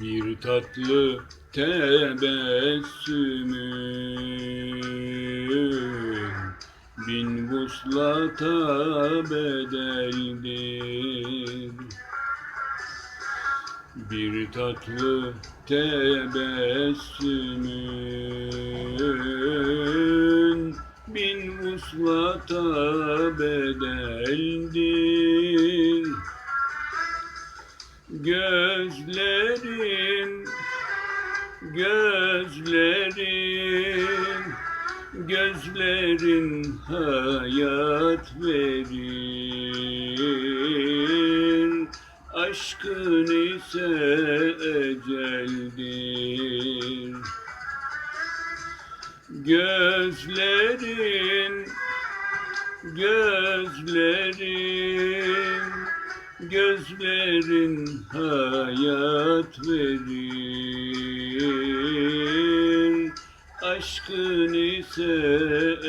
Bir tatlı tebessümün Bin vuslata bedeldir. Bir tatlı tebessümün Bin vuslata bedeldir. Gözlerin, gözlerin, gözlerin hayat verir. Aşkın ise eceldir. Gözlerin, gözlerin, gözlerin hayat verir. Aşkın ise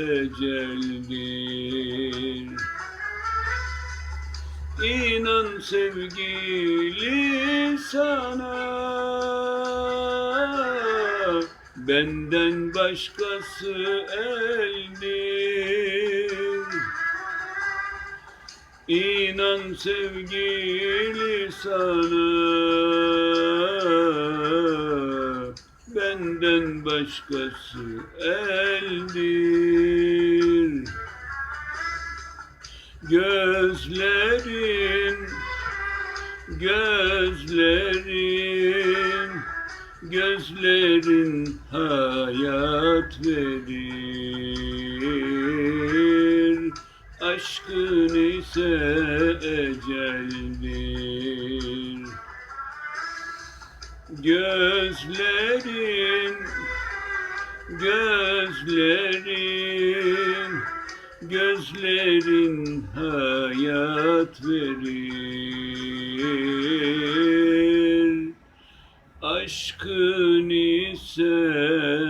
eceldir. İnan sevgili sana Benden başkası eldir İnan sevgili sana Benden başkası eldir Gözlerin, gözlerin, gözlerin hayat verir. Aşkın ise eceldir. Gözlerin, gözlerin, gözlerin hayat verir. Aşkın ise